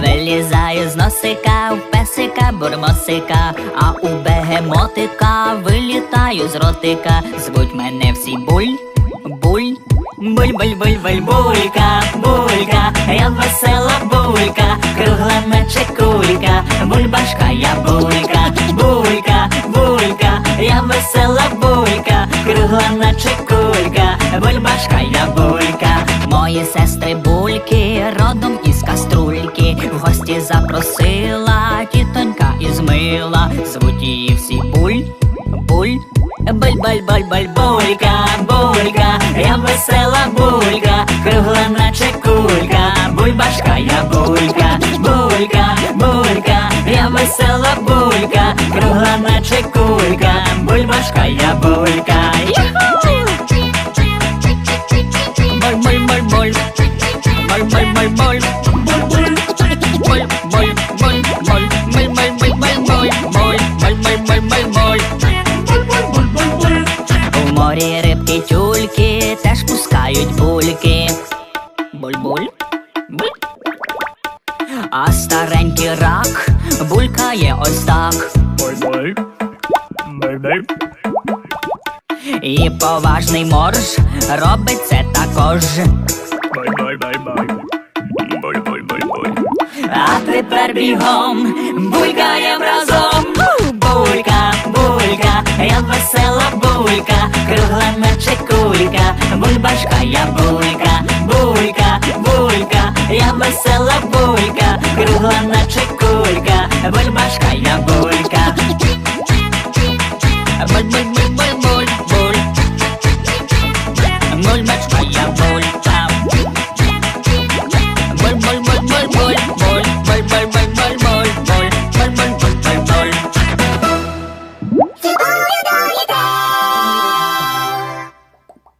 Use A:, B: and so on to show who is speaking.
A: Вилізає з носика, в песика, бурмосика, а у бегемотика вилітаю з ротика, звуть мене всі буль, буль буль, буль, буль, буль, булька, булька, я весела булька, кругла наче кулька, бульбашка, я булька, булька, булька, я весела булька, кругла наче кулька, бульбашка, я булька. Мої сестри бульки родом із каструльки, в гості запросила тітонька Буль, буль, буль, буль, булька, булька, я весела булька, кругла наче кулька, бульбашка, я булька, булька, булька, я весела булька, кругла наче кулька, бульбашка, я булька. Буль, буль, буль, буль. Буль, буль, буль, тюльки теж пускають бульки. Буль-буль. Буль. А старенький рак булькає ось так.
B: Бай-бай.
A: І поважний морж робить це також.
B: Бай-бай-бай-бай.
A: А тепер бігом булькаєм разом. Булька, булька, я весела булька, кругла наче кулька, бульбашка, я булька, булька, булька, я весела булька, кругла